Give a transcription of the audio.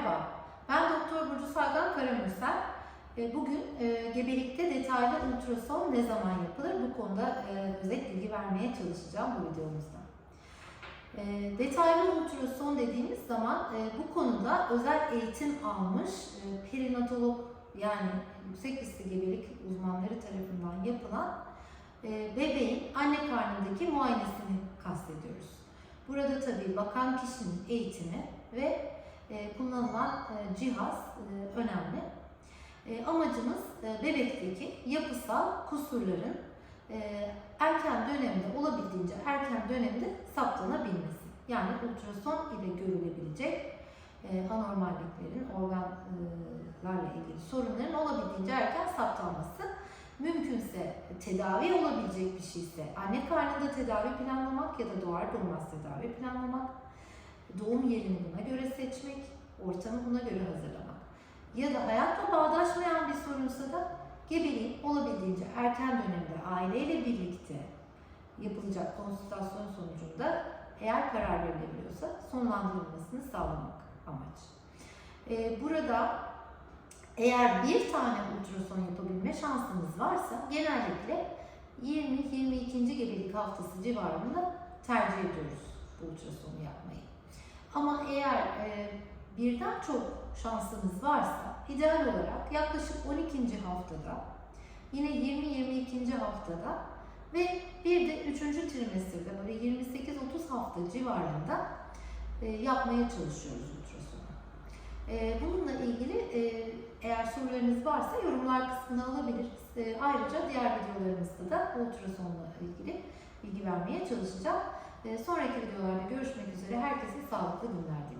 Merhaba, ben Doktor Burcu Saygan Karamürsel. E, Bugün e, gebelikte detaylı ultrason ne zaman yapılır bu konuda e, özet bilgi vermeye çalışacağım bu videomuzda. Detaylı ultrason dediğimiz zaman bu konuda özel eğitim almış perinatolog yani yüksek riskli gebelik uzmanları tarafından yapılan bebeğin anne karnındaki muayenesini kastediyoruz. Burada tabii bakan kişinin eğitimi ve kullanılan e, cihaz e, önemli. E, amacımız bebekteki yapısal kusurların erken dönemde olabildiğince erken dönemde saptanabilmesi. Yani ultrason ile görülebilecek anormalliklerin, organlarla ilgili sorunların olabildiğince erken saptanması. Mümkünse tedavi olabilecek bir şeyse anne karnında tedavi planlamak ya da doğar doğmaz tedavi planlamak, doğum yerini buna göre seçmek, ortamı buna göre hazırlamak. Ya da hayatla bağdaşmayan bir sorunsa da gebeliğin olabildiğince erken dönemde aileyle birlikte yapılacak konsültasyon sonucunda eğer karar verilebiliyorsa sonlandırılmasını sağlamak amaç. Ee, burada eğer bir tane ultrason yapabilme şansınız varsa genellikle 20-22. gebelik haftası civarında tercih ediyoruz bu ultrasonu yapmayı. Ama eğer e, birden çok şansınız varsa ideal olarak yaklaşık 12. haftada yine 20-22. haftada ve bir de 3. trimesterde böyle 28-30 hafta civarında e, yapmaya çalışıyoruz ultrasonu. E, bununla ilgili e, eğer sorularınız varsa yorumlar kısmına alabiliriz. Ayrıca diğer videolarımızda da ultrasonla ilgili bilgi vermeye çalışacağım. Sonraki videolarda görüşmek üzere. Herkese sağlıklı günler diliyorum.